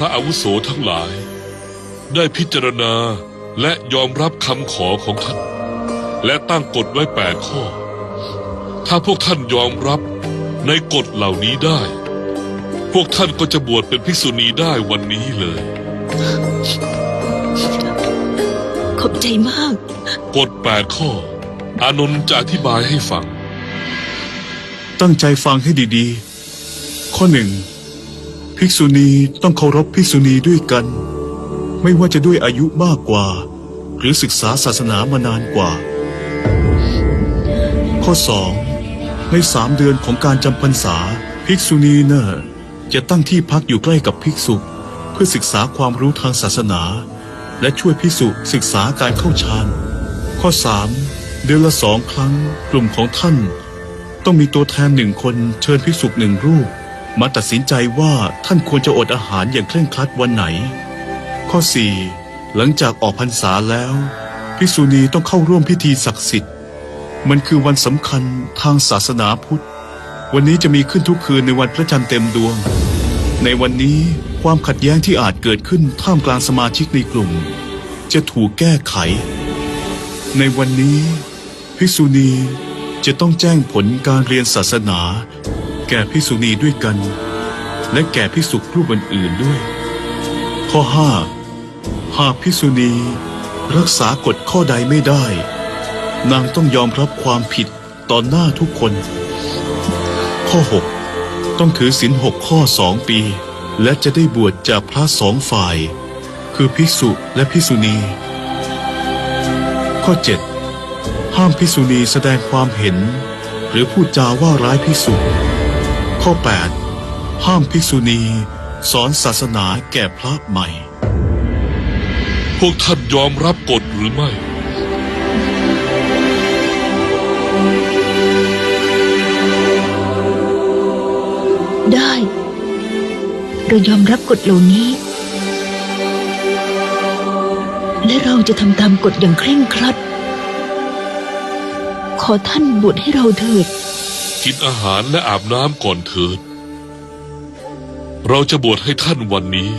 ระอาวุโสทั้งหลาย ได้พิจารณาและยอมรับคำขอของท่าน และตั้งกฎไว้แปดข้อ ถ้าพวกท่านยอมรับในกฎเหล่านี้ได้ พวกท่านก็จะบวชเป็นภิกษุณีได้วันนี้เลย ขอบใจมาก กฎแปดข้อ อานนท์จะอธิบายให้ฟัง ตั้งใจฟังให้ดีๆ ข้อหนึ่ง ภิกษุณีต้องเคารพภิกษุณีด้วยกัน ไม่ว่าจะด้วยอายุมากกว่า หรือศึกษาศาสนามานานกว่า ข้อสองในสามเดือนของการจำพรรษา ภิกษุณีเน่ะจะตั้งที่พักอยู่ใกล้กับภิกษุ เพื่อศึกษาความรู้ทางศาสนา และช่วยภิกษุศึกษาการเข้าฌานข้อสามเดือนละสองครั้งกลุ่มของท่าน ต้องมีตัวแทนหนึ่งคนเชิญภิกษุหนึ่งรูป มาตัดสินใจว่าท่านควรจะอดอาหารอย่างเคร่งครัดวันไหน ข้อ 4. หลังจากออกพรรษาแล้วภิกษุณีต้องเข้าร่วมพิธีศักดิ์สิทธิ์ มันคือวันสำคัญทางศาสนาพุทธ วันนี้จะมีขึ้นทุกคืนในวันพระจันทร์เต็มดวง ในวันนี้ความขัดแย้งที่อาจเกิดขึ้นท่ามกลางสมาชิกในกลุ่ม จะถูกแก้ไข ในวันนี้ภิกษุณีจะต้องแจ้งผลการเรียนศาสนา แก่ภิกษุณีด้วยกัน และแก่ภิกษุรูปอื่นๆด้วย ข้อ5หากภิกษุณีรักษากฎข้อใดไม่ได้ นางต้องยอมรับความผิดต่อหน้าทุกคน ข้อ 6 ต้องถือศีลหกข้อสองปี และจะได้บวชจากพระสองฝ่าย คือภิกษุและภิกษุณี ข้อ 7 ห้ามภิกษุณีแสดงความเห็น หรือพูดจาว่าร้ายภิกษุ ข้อ 8 ห้ามภิกษุณี สอนศาสนาแก่พระใหม่ พวกท่านยอมรับกฎหรือไม่ ได้ เรายอมรับกฎเหล่านี้ และเราจะทำตามกฎอย่างเคร่งครัด ขอท่านบวชให้เราเถิด กินอาหารและอาบน้ำก่อนเถิด เราจะบวชให้ท่านวันนี้